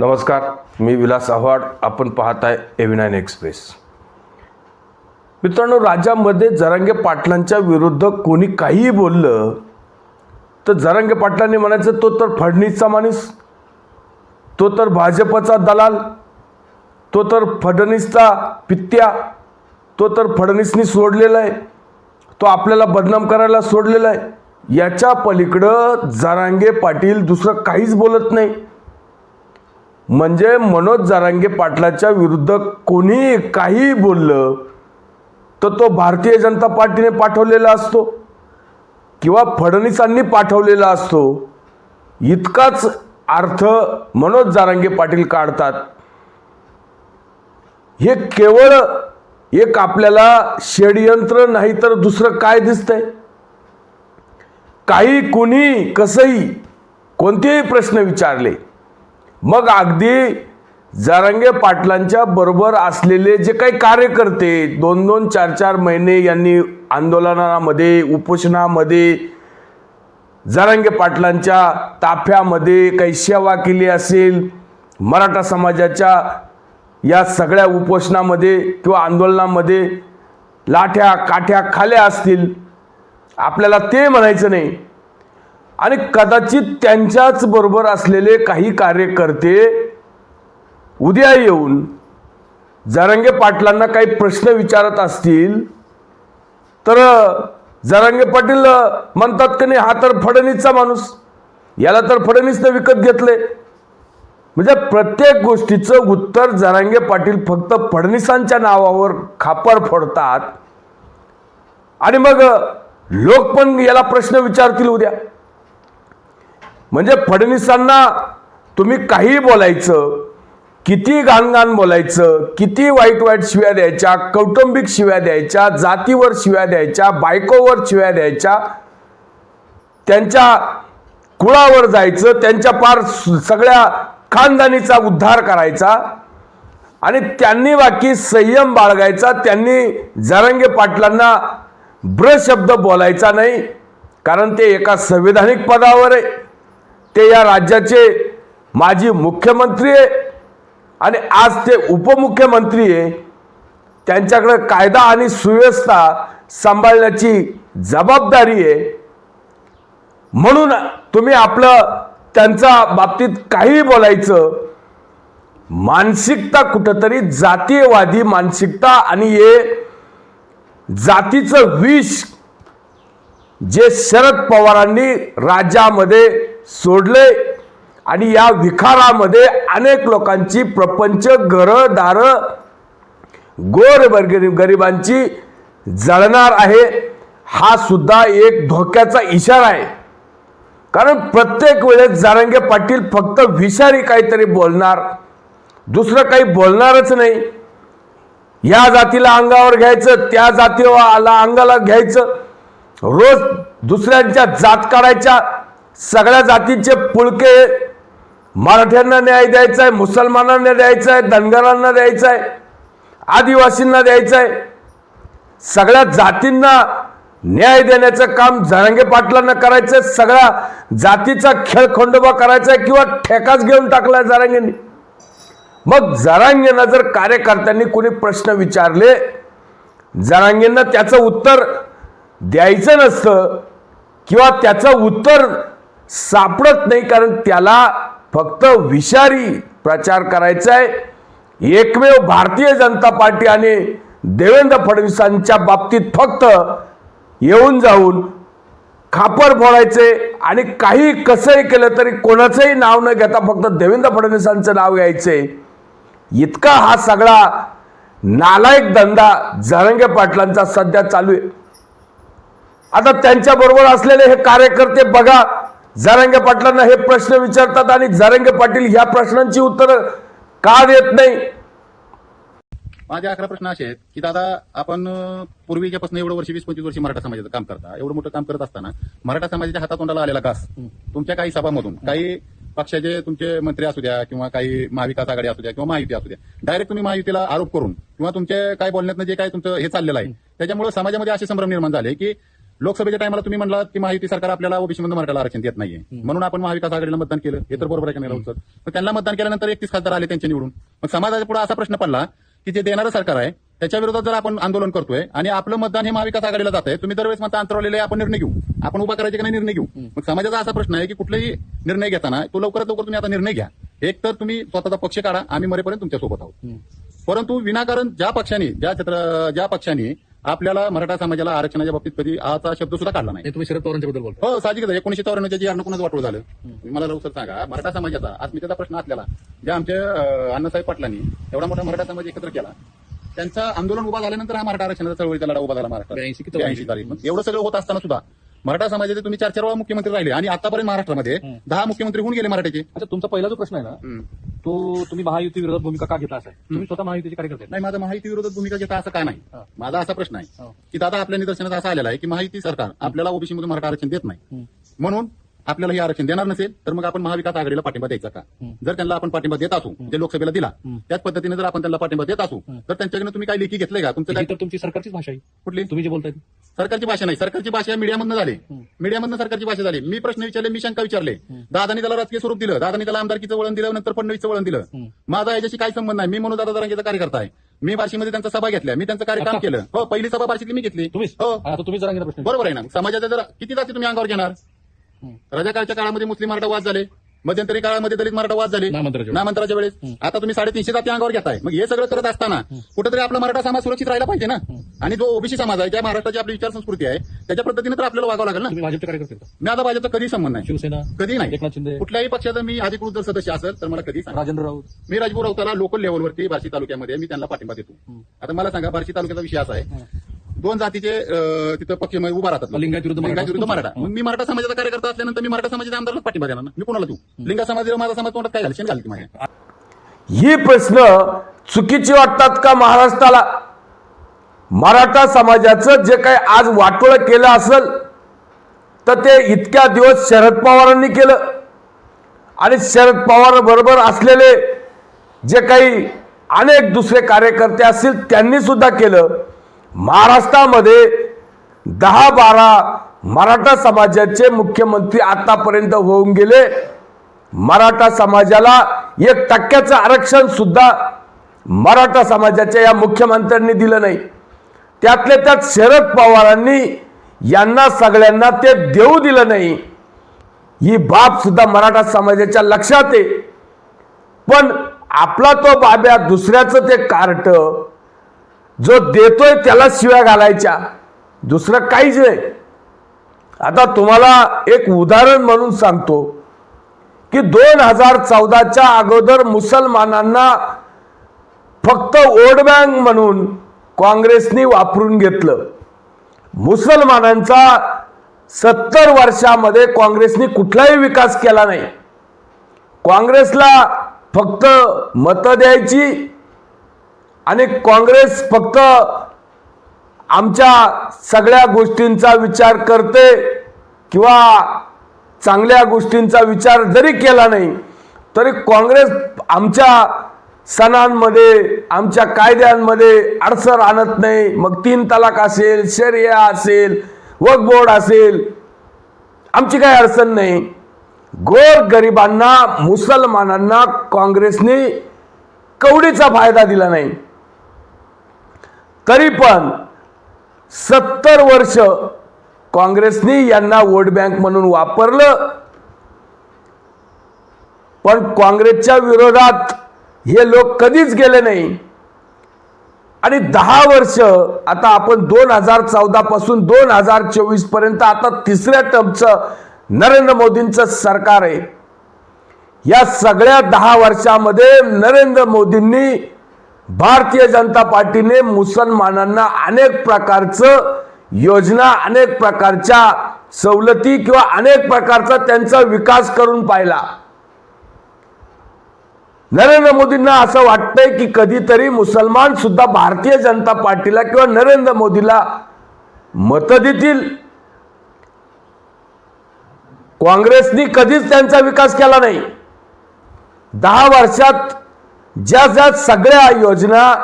नमस्कार मी विलास आव्हाड. आपण पाहत आहे एव्ही एक्सप्रेस मित्रांनो राज्यामध्ये जरांगे पाटलांच्या विरुद्ध कोणी काहीही बोललं तर जरांगे पाटलांनी म्हणायचं तो तर फडणीसचा माणूस तो तर भाजपचा दलाल तो तर फडणीसचा पित्त्या तो तर फडणीसनी सोडलेला आहे तो आपल्याला बदनाम करायला सोडलेला आहे. याच्या पलीकडं जरांगे पाटील दुसरं काहीच बोलत नाही. म्हणजे मनोज जारांगे पाटलाच्या विरुद्ध कोणी काही बोललं तर तो भारतीय जनता पार्टीने पाठवलेला असतो. किंवा फडणवीसांनी पाठवलेला असतो. इतकाच अर्थ मनोज जारांगे पाटील काढतात. हे केवळ एक आपल्याला षडयंत्र नाही तर दुसरं काय दिसतंय? काही कुणी कसंही कोणतेही प्रश्न विचारले मग अगदी जारंगे पाटलांच्या बरोबर असलेले जे काही कार्यकर्ते दोन दोन चार चार महिने यांनी आंदोलनामध्ये उपोषणामध्ये जारंगे पाटलांच्या ताफ्यामध्ये काही सेवा केली असेल मराठा समाजाच्या या सगळ्या उपोषणामध्ये किंवा आंदोलनामध्ये लाठ्या काठ्या खाल्या असतील आपल्याला ते म्हणायचं नाही. आणि कदाचित त्यांच्याच बरोबर असलेले काही कार्यकर्ते उद्या येऊन जरांगे पाटलांना काही प्रश्न विचारत असतील तर जरांगे पाटील म्हणतात की नाही हा तर फडणीसचा माणूस. याला तर फडणीसनं विकत घेतले. म्हणजे प्रत्येक गोष्टीचं उत्तर जरांगे पाटील फक्त फडणीसांच्या नावावर खापर फोडतात. आणि मग लोक पण याला प्रश्न विचारतील उद्या. म्हणजे फडणवीसांना तुम्ही काही बोलायचं किती घाणघाण बोलायचं किती वाईट वाईट शिव्या द्यायच्या कौटुंबिक शिव्या द्यायच्या जातीवर शिव्या द्यायच्या बायकोवर शिव्या द्यायच्या त्यांच्या कुळावर जायचं त्यांच्या पार सगळ्या खानदानीचा उद्धार करायचा आणि त्यांनी बाकी संयम बाळगायचा त्यांनी जरंगे पाटलांना ब्र शब्द बोलायचा नाही कारण ते एका संविधानिक पदावर आहे. ते या राज्याचे माजी मुख्यमंत्री आहे आणि आज ते उपमुख्यमंत्री आहे. त्यांच्याकडे कायदा आणि सुव्यवस्था सांभाळण्याची जबाबदारी आहे. म्हणून तुम्ही आपलं त्यांच्या बाबतीत काही बोलायचं मानसिकता कुठंतरी जातीयवादी मानसिकता आणि हे जातीचं विष जे शरद पवारांनी राज्यामध्ये सोडले. आणि या विखारामध्ये अनेक लोकांची प्रपंच घरं दारं गोर गरिबांची जळणार आहे. हा सुद्धा एक धोक्याचा इशारा आहे. कारण प्रत्येक वेळेस जारंगे पाटील फक्त विषारी काहीतरी बोलणार. दुसरं काही बोलणारच नाही. या जातीला अंगावर घ्यायचं त्या जातीला अंगाला घ्यायचं. रोज दुसऱ्यांच्या जात काढायच्या सगळ्या जातीचे पुळके मराठ्यांना न्याय द्यायचा आहे मुसलमानांना द्यायचा आहे धनगरांना द्यायचा आहे आदिवासींना द्यायचं आहे. सगळ्या जातींना न्याय देण्याचं काम जरांगे पाटलांना करायचं सगळ्या जातीचा खेळखंडोबा करायचा आहे किंवा ठेकाच घेऊन टाकलाय जरांगेंनी. मग जरांगेंना जर कार्यकर्त्यांनी कोणी प्रश्न विचारले जरांगेंना त्याचं उत्तर द्यायचं नसतं किंवा त्याचं उत्तर सापडत नाही कारण त्याला फक्त विषारी प्रचार करायचा आहे. एकमेव भारतीय जनता पार्टी आणि देवेंद्र फडणवीसांच्या बाबतीत फक्त येऊन जाऊन खापर फोडायचे आणि काही कसंही केलं तरी कोणाचंही नाव न घेता फक्त देवेंद्र फडणवीसांचं नाव घ्यायचे. इतका हा सगळा नालायक धंदा जरंगे पाटलांचा सध्या चालू आहे. आता त्यांच्याबरोबर असलेले हे कार्यकर्ते बघा जरंगे पाटलांना हे प्रश्न विचारतात आणि जरंगे पाटील ह्या प्रश्नांची उत्तरं का देत नाही? माझे अकरा प्रश्न असे आहेत की दादा आपण पूर्वीच्यापासून एवढं वर्ष वीस पंचवीस वर्षी मराठा समाजाचं काम करता. एवढं मोठं काम करत असताना मराठा समाजाच्या हातातोंडाला आलेला घास तुमच्या काही सभामधून काही पक्षाचे तुमचे मंत्री असू द्या किंवा काही महाविकास आघाडी असू द्या किंवा महायुती असू द्या डायरेक्ट तुम्ही महायुतीला आरोप करून किंवा तुमचे काय बोलण्यातनं जे काय तुमचं हे चाललेलं आहे त्याच्यामुळे समाजामध्ये असे संभ्रम निर्माण झाले की लोकसभेच्या टायमाला तुम्ही म्हणलात की महायुती सरकार आपल्याला ओबीसी मध्ये मराठ्याला आरक्षण देत नाहीये. म्हणून आपण महाविकास आघाडीला मतदान केलं. हे तर बरोबर आहे का मग त्यांना मतदान केल्यानंतर एकतीस खासदार आले त्यांच्या निवडून. मग समाजाच्या पुढे असा प्रश्न पडला की जे देणारं सरकार आहे त्याच्या विरोधात जर आपण आंदोलन करतोय आणि आपलं मतदान हे महाविकास आघाडीला जात आहे तुम्ही दरवेळेस मत अंतरवलेले आपण निर्णय घेऊ. आपण उभा करायचे का नाही निर्णय घेऊ? मग समाजाचा असा प्रश्न आहे की कुठलाही निर्णय घेताना तो लवकरात लवकर तुम्ही आता निर्णय घ्या. एक तर तुम्ही स्वतःचा पक्ष काढा आम्ही मरेपर्यंत तुमच्यासोबत आहोत. परंतु विनाकारण ज्या पक्षाने ज्या क्षेत्र ज्या पक्षाने आपल्याला मराठा समाजाला आरक्षणाच्या बाबतीत कधी आचा शब्द सुद्धा काढला नाही. तुम्ही शरद पवारांच्या बद्दल बोलता हो साहजिकच आहे. एकोणीशे चौऱ्याण्णवच्या जी अनुकूनच वाटोळ झालं तुम्ही मला लवकर सांगा. मराठा समाजाचा अस्मितेचा प्रश्न असलेला ज्या आमच्या अं, अण्णासाहेब पाटलांनी एवढा मोठा मराठा समाज एकत्र केला त्यांचं आंदोलन उभा झाल्यानंतर हा मराठा आरक्षणाचा चळवळीचा लढा उभा झाला महाराष्ट्रात. 82 की ब्याऐंशी तारीख. एवढं सगळं होत असताना सुद्धा मराठा समाजाचे तुम्ही चार चार वेळा मुख्यमंत्री राहिले आणि आतापर्यंत महाराष्ट्रामध्ये दहा मुख्यमंत्री होऊन गेले मराठ्याचे अच्छा तुमचा पहिला जो प्रश्न आहे ना हम्म. तो तुम्ही महायुती विरोधात भूमिका का घेता असा आहे तुम्ही स्वतः महायुतीचे कार्यकर्ते आहेत. नाही माझा महायुती विरोधात भूमिका घेता असं का नाही हा. माझा असा प्रश्न आहे हो. की दादा आपल्या निदर्शनात असा आलेला आहे की महायुती सरकार आपल्याला ओबीसी मध्ये मराठा आरक्षण देत नाही म्हणून आपल्याला हे आरक्षण देणार नसेल तर मग आपण महाविकास आघाडीला पाठिंबा द्यायचा का? जर त्यांना आपण पाठिंबा देत असू जे लोकसभेला दिला त्याच पद्धतीने जर आपण त्यांना पाठिंबा देत असू तर त्यांच्याकडे तुम्ही काही लेखी घेतले का? तुमचं काय तर तुमची सरकारचीच भाषा आहे. कुठली? तुम्ही जे बोलताय. सरकारची भाषा नाही. सरकारची भाषा मीडियामधनं झाली. मीडियामधनं सरकारची भाषा झाली. मी प्रश्न विचारले मी शंका विचारले. दादानी त्याला राजकीय स्वरूप दिलं. दादानी त्याला आमदारकीचं वळण दिलं नंतर फडणवीसचं वळण दिलं. माझा याच्याशी काही संबंध नाही. मी म्हणून दादा जरांगेचा कार्यकर्ता आहे. मी बार्शीमध्ये त्यांचा सभा घेतल्या. मी त्यांचं कार्यक्रम? केलं. हो पहिली सभा बार्शीतली मी घेतली. हो. तुम्ही बरोबर आहे ना. समाजाच्या जर किती जाती तुम्ही अंगावर घेणार. रजाकाळच्या काळामध्ये मुस्लिम मराठा वाद झाले. मध्यंतरी काळामध्ये दलित मराठा वाद झाले. नामांतराच्या वेळेस. नामांतराच्या वेळेस. आता तुम्ही साडेतीनशे जाती अंगावर घेताय. मग हे सगळं करत असताना कुठेतरी आपला मराठा समाज सुरक्षित राहिला पाहिजे ना? आणि जो ओबीसी समाज आहे ज्या महाराष्ट्राची आपली विचार संस्कृती आहे त्याच्या पद्धतीने तर आपल्याला वागावं लागेल ना? भाजपचे कार्यकर्ते का? मी आता भाजपचा कधी संबंध नाही. शिवसेना कधी नाही. एकनाथ शिंदे. कुठल्याही पक्षाचा मी अधिकृत जर सदस्य असेल तर मला कधी सांगा. राजेंद्र राऊत. मी राजपूर राऊताला लोकल लेवलवरती बार्शी तालुक्यामध्ये मी त्यांना पाठिंबा देतो. आता मला सांगा बार्शी तालुक्याचा विषय असा आहे. दोन जातीचे तिथं पक्ष उभा राहतात लिंगायत विरुद्ध मराठा. लिंगायत विरुद्ध मराठा. मग मी मराठा समाजाचा कार्यकर्ता असल्यानंतर मी मराठा समाजाच्या आमदाराला पाठिंबा देणार मी कोणाला देऊ? लिंगा समाज माझा समाज तोंडात काय शेण घालते माझ्या ही प्रश्न चुकीची वाटतात का महाराष्ट्राला? मराठा समाजाचं जे काही आज वाटोळ केलं असेल तर ते इतक्या दिवस शरद पवारांनी केलं. आणि शरद पवार बरोबर असलेले जे काही अनेक दुसरे कार्यकर्ते असतील त्यांनी सुद्धा केलं. महाराष्ट्रामध्ये दहा बारा मराठा समाजाचे मुख्यमंत्री आतापर्यंत होऊन गेले. मराठा समाजाला एक टक्क्याचं आरक्षण सुद्धा मराठा समाजाच्या या मुख्यमंत्र्यांनी दिलं नाही. त्यातल्या त्यात शरद पवारांनी यांना सगळ्यांना ते देऊ दिलं नाही. ही बाब सुद्धा मराठा समाजाच्या लक्षात आहे. पण आपला तो बाब्या दुसऱ्याचं ते कार्ट जो देतोय त्याला शिव्या घालायच्या. दुसरं काहीच नाही. आता तुम्हाला एक उदाहरण म्हणून सांगतो की दोन हजार चौदाच्या अगोदर मुसलमानांना फक्त वोट बँक म्हणून काँग्रेसनी वापरून घेतलं. मुसलमानांचा सत्तर वर्षामध्ये काँग्रेसनी कुठलाही विकास केला नाही. काँग्रेसला फक्त मतं द्यायची आणि काँग्रेस फक्त आमच्या सगळ्या गोष्टींचा विचार करते किंवा चांगल्या गोष्टींचा विचार जरी केला नाही तरी काँग्रेस आमच्या सणांमध्ये आमच्या कायद्यांमध्ये अडसर आणत नाही. मग तीन तलाक असेल शर्या असेल वक बोर्ड असेल आमची काही अडचण नाही. गोर गरिबांना मुसलमानांना काँग्रेसने कवडीचा फायदा दिला नाही. तरी पण सत्तर वर्ष काँग्रेसनी यांना वोट बँक म्हणून वापरलं. पण काँग्रेसच्या विरोधात हे लोक कधीच गेले नाही. आणि दहा वर्ष आता आपण दोन हजार चौदा पासून दोन हजार चोवीसपर्यंत आता तिसऱ्या टर्मचं नरेंद्र मोदींचं सरकार आहे. या सगळ्या दहा वर्षामध्ये नरेंद्र मोदींनी भारतीय जनता पार्टीने मुसलमानांना अनेक प्रकारचं योजना अनेक प्रकारच्या सवलती किंवा अनेक प्रकारचा त्यांचा विकास करून पाहिला. नरेंद्र मोदींना असं वाटतंय की कधीतरी मुसलमान सुद्धा भारतीय जनता पार्टीला किंवा नरेंद्र मोदीला मत देतील. काँग्रेसनी कधीच त्यांचा विकास केला नाही. दहा वर्षात ज्या ज्या सगळ्या योजना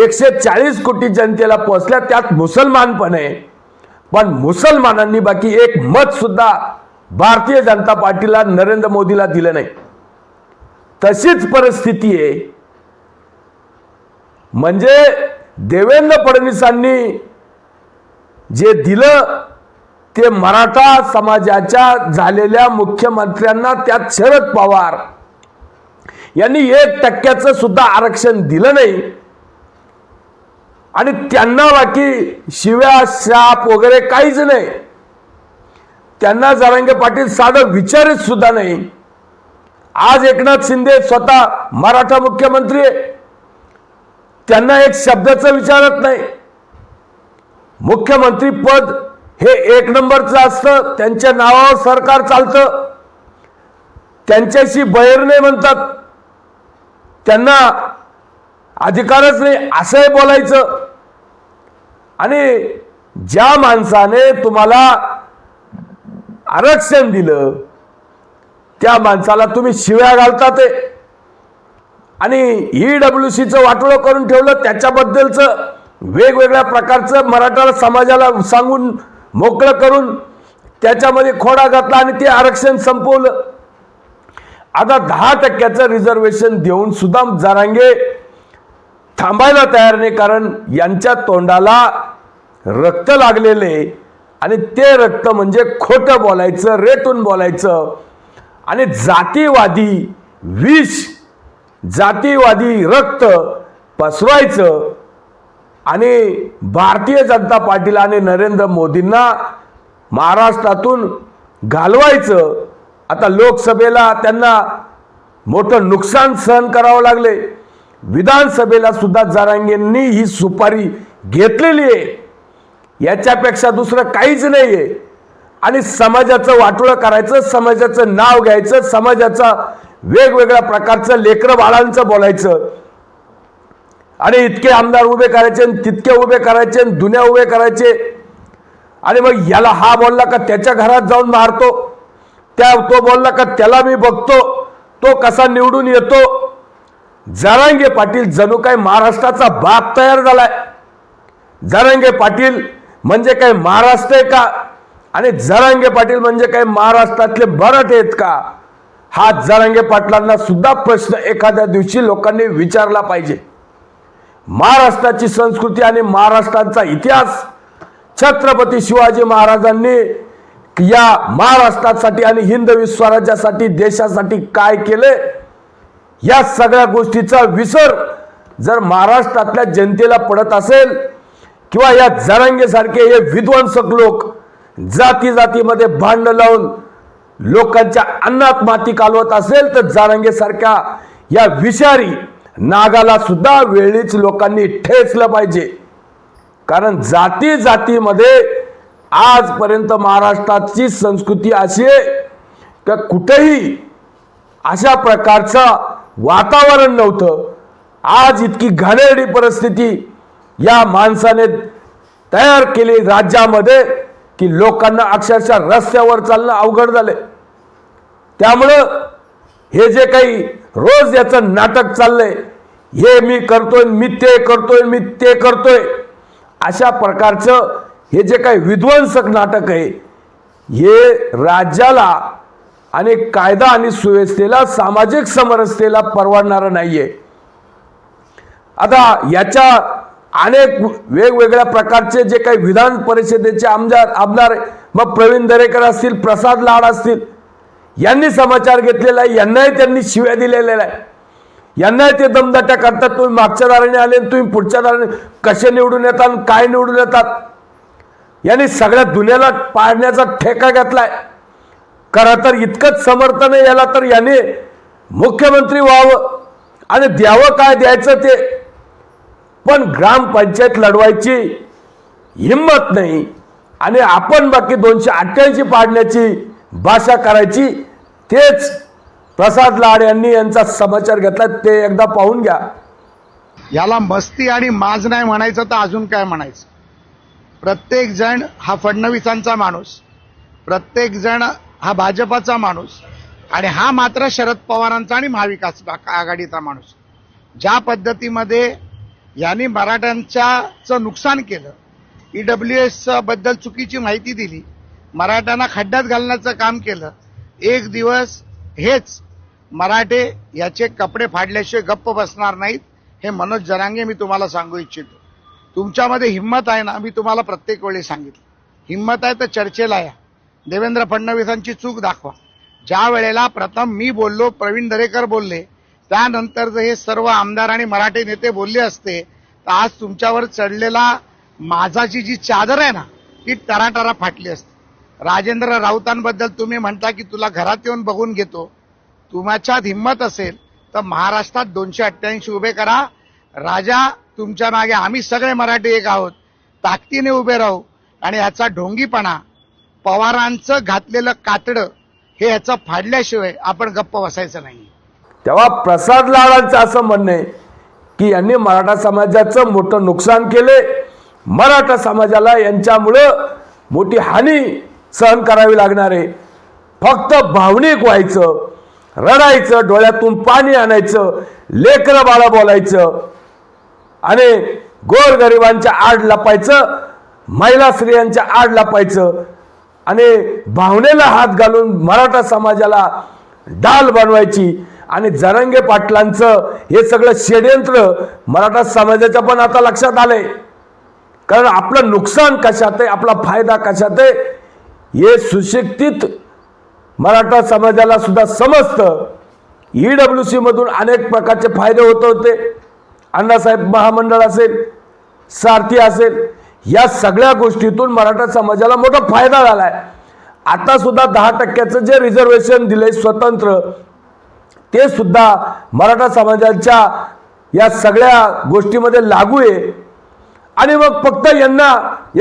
एकशे चाळीस कोटी जनतेला पोहोचल्या त्यात मुसलमान पण आहे. पण मुसलमानांनी बाकी एक मत सुद्धा भारतीय जनता पार्टीला नरेंद्र मोदीला दिलं नाही. तशीच परिस्थिती आहे. म्हणजे देवेंद्र फडणवीसांनी जे दिलं ते मराठा समाजाच्या झालेल्या मुख्यमंत्र्यांना त्यात शरद पवार यांनी एक टक्क्याचं सुद्धा आरक्षण दिलं नाही. आणि त्यांना बाकी शिव्या शाप वगैरे काहीच नाही. त्यांना जरांगे पाटील साधं विचारित सुद्धा नाही. आज एकनाथ शिंदे स्वतः मराठा मुख्यमंत्री आहे. त्यांना एक शब्दाचं विचारत नाही. मुख्यमंत्री पद हे एक नंबरचं असतं त्यांच्या नावावर सरकार चालतं. त्यांच्याशी बैर नाही म्हणतात. त्यांना अधिकारच नाही असंही बोलायचं. आणि ज्या माणसाने तुम्हाला आरक्षण दिलं त्या माणसाला तुम्ही शिव्या घालता ते. आणि ईडब्ल्यू सीचं वाटोळं करून ठेवलं त्याच्याबद्दलचं वेगवेगळ्या प्रकारचं मराठा समाजाला सांगून मोकळं करून त्याच्यामध्ये खोडा घातला आणि ते आरक्षण संपवलं. आता दहा टक्क्याचं रिझर्वेशन देऊन सुद्धा जरांगे थांबायला तयार नाही कारण यांच्या तोंडाला रक्त लागलेले आणि ते रक्त म्हणजे खोटं बोलायचं रेटून बोलायचं. आणि जातीवादी विष जातीवादी रक्त पसरवायचं. आणि भारतीय जनता पार्टीला आणि नरेंद्र मोदींना महाराष्ट्रातून घालवायचं. आता लोकसभेला त्यांना मोठं नुकसान सहन करावं लागले. विधानसभेला सुद्धा जारांगेंनी ही सुपारी घेतलेली आहे. याच्यापेक्षा दुसरं काहीच नाही आहे आणि समाजाचं वाटोळं करायचं समाजाचं नाव घ्यायचं समाजाचा वेगवेगळ्या प्रकारचं लेकरं बाळांचं बोलायचं. आणि इतके आमदार उभे करायचे आणि तितके उभे करायचे आणि दुन्या उभे करायचे. आणि मग याला हा बोलला का त्याच्या घरात जाऊन मारतो? त्या तो बोलला का त्याला मी बघतो. तो कसा निवडून येतो? जरांगे पाटील जणू काय महाराष्ट्राचा बाप तयार झालाय. जरांगे पाटील म्हणजे काय महाराष्ट्र आहे का? आणि जरांगे पाटील म्हणजे काय महाराष्ट्रातले मराठे आहेत का? हा जरांगे पाटलांना सुद्धा प्रश्न एखाद्या दिवशी लोकांनी विचारला पाहिजे. महाराष्ट्राची संस्कृती आणि महाराष्ट्राचा इतिहास छत्रपती शिवाजी महाराजांनी या महाराष्ट्रासाठी आणि हिंदवी स्वराज्यासाठी देशासाठी काय केले या सगळ्या गोष्टीचा विसर जर महाराष्ट्रातल्या जनतेला पडत असेल किंवा या जरांगेसारखे हे विध्वंसक लोक जाती जातीमध्ये भांड लावून लोकांच्या अन्नात माती कालवत असेल तर जारांगेसारख्या या विषारी नागाला सुद्धा वेळीच लोकांनी ठेचलं पाहिजे. कारण जाती जातीमध्ये आजपर्यंत महाराष्ट्राची संस्कृती अशी आहे का कुठेही अशा प्रकारचं वातावरण नव्हतं. आज इतकी घाणेरडी परिस्थिती या माणसाने तयार केली राज्यामध्ये की लोकांना अक्षरशः रस्त्यावर चालणं अवघड झाले त्यामुळं हे जे काही रोज याचं नाटक चाललंय हे मी करतोय मी ते करतोय मी ते करतोय अशा प्रकारचं हे जे काही विध्वंसक नाटक आहे हे राज्याला आणि कायदा आणि सुव्यवस्थेला सामाजिक समरसतेला परवडणारं नाही आहे आता याच्या अनेक वेगवेगळ्या प्रकारचे जे काही विधान परिषदेचे आमदार आमदार मग प्रवीण दरेकर असतील प्रसाद लाड असतील यांनी समाचार घेतलेला आहे यांनाही त्यांनी शिव्या दिलेल्या आहे यांनाही ते दमदाट्या करतात तुम्ही मागच्या दाराने आले तुम्ही पुढच्या दाराने कसे निवडून येतात आणि काय निवडून येतात? यांनी सगळ्या दुनियाला पाडण्याचा ठेका घेतलाय. खरं तर इतकंच समर्थन आहे याला तर याने मुख्यमंत्री व्हावं आणि द्यावं काय द्यायचं ते. पण ग्रामपंचायत लढवायची हिंमत नाही आणि आपण बाकी दोनशे अठ्ठ्याऐंशी पाडण्याची भाषा करायची तेच प्रसाद लाड यांनी यांचा समाचार घेतला ते एकदा पाहून घ्या. याला मस्ती आणि माज नाही म्हणायचं तर अजून काय म्हणायचं? प्रत्येक जण हा फडणवीसांचा माणूस. प्रत्येक जण हा भाजपाचा माणूस. आणि हा मात्र शरद पवारांचा आणि महाविकास आघाडीचा माणूस. ज्या पद्धतीमध्ये यांनी मराठ्यांच्याचं नुकसान केलं ईडब्ल्यू एसबद्दल चुकीची माहिती दिली मराठ्यांना खड्ड्यात घालण्याचं काम केलं एक दिवस हेच मराठे याचे कपडे फाडल्याशिवाय गप्प बसणार नाहीत हे मनोज जरांगे मी तुम्हाला सांगू इच्छितो. तुमच्यामध्ये हिंमत आहे ना मी तुम्हाला प्रत्येक वेळी सांगितलं. हिंमत आहे तर चर्चेला या. देवेंद्र फडणवीसांची चूक दाखवा. ज्या वेळेला प्रथम मी बोललो प्रवीण दरेकर बोलले त्यानंतर जर हे सर्व आमदार आणि मराठी नेते बोलले असते तर आज तुमच्यावर चढलेला माझाची जी चादर आहे ना ती टराटरा फाटली असते. राजेंद्र राऊतांबद्दल तुम्ही म्हणता की तुला घरात येऊन बघून घेतो. तुमच्यात हिंमत असेल तर महाराष्ट्रात दोनशे अठ्ठ्याऐंशी उभे करा. राजा तुमच्या मागे आम्ही सगळे मराठी एक आहोत. ताकदीने उभे राहू आणि ह्याचा ढोंगीपणा पवारांचं घातलेलं कातडं हे याचं फाडल्याशिवाय आपण गप्प बसायचं नाही. तेव्हा प्रसाद लाडांचं असं म्हणणं आहे की यांनी मराठा समाजाचं मोठं नुकसान केले. मराठा समाजाला यांच्यामुळं मोठी हानी सहन करावी लागणार आहे. फक्त भावनिक व्हायचं रडायचं डोळ्यातून पाणी आणायचं लेकरं बाळा बोलायचं आणि गोरगरिबांच्या आड लपायचं महिला स्त्रियांच्या आड लपायचं आणि भावनेला हात घालून मराठा समाजाला डाल बनवायची आणि जरंगे पाटलांचं हे सगळं षड्यंत्र मराठा समाजाच्या पण आता लक्षात आलंय. कारण आपलं नुकसान कशात आहे आपला फायदा कशात आहे हे सुशिक्षित मराठा समाजाला सुद्धा समजतं. ईडब्ल्यू सी मधून अनेक प्रकारचे फायदे होत होते. अण्णासाहेब महामंडळ असेल सारथी असेल या सगळ्या गोष्टीतून मराठा समाजाला मोठा फायदा झाला आता सुद्धा दहा टक्क्याचं जे रिझर्वेशन दिलंय स्वतंत्र ते सुद्धा मराठा समाजाच्या या सगळ्या गोष्टीमध्ये लागू आहे. आणि मग फक्त यांना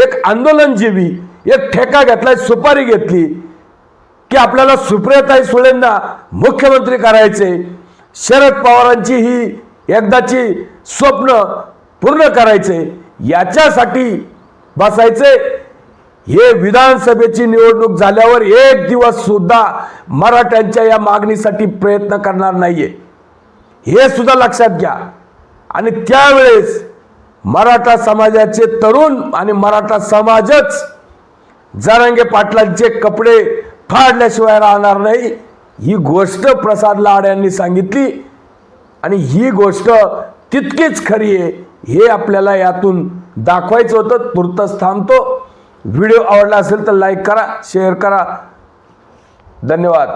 एक आंदोलनजीवी एक ठेका घेतलाय सुपारी घेतली की आपल्याला सुप्रियताई सुळेंना मुख्यमंत्री करायचे. शरद पवारांची ही एकदाची स्वप्न पूर्ण करायचे याच्यासाठी बसायचे. हे विधानसभेची निवडणूक झाल्यावर एक दिवस सुद्धा मराठ्यांच्या या मागणीसाठी प्रयत्न करणार नाहीये. हे सुद्धा लक्षात घ्या. आणि त्यावेळेस मराठा समाजाचे तरुण आणि मराठा समाजच जरांगे पाटलांचे कपडे फाडल्याशिवाय राहणार नाही. ही गोष्ट प्रसाद लाड यांनी सांगितली. आणि ही गोष्ट तितकीच खरी आहे. हे आपल्याला यातून दाखवायचं होतं. तुर्तच थांबतो. व्हिडिओ आवडला असेल तर लाईक करा शेअर करा. धन्यवाद.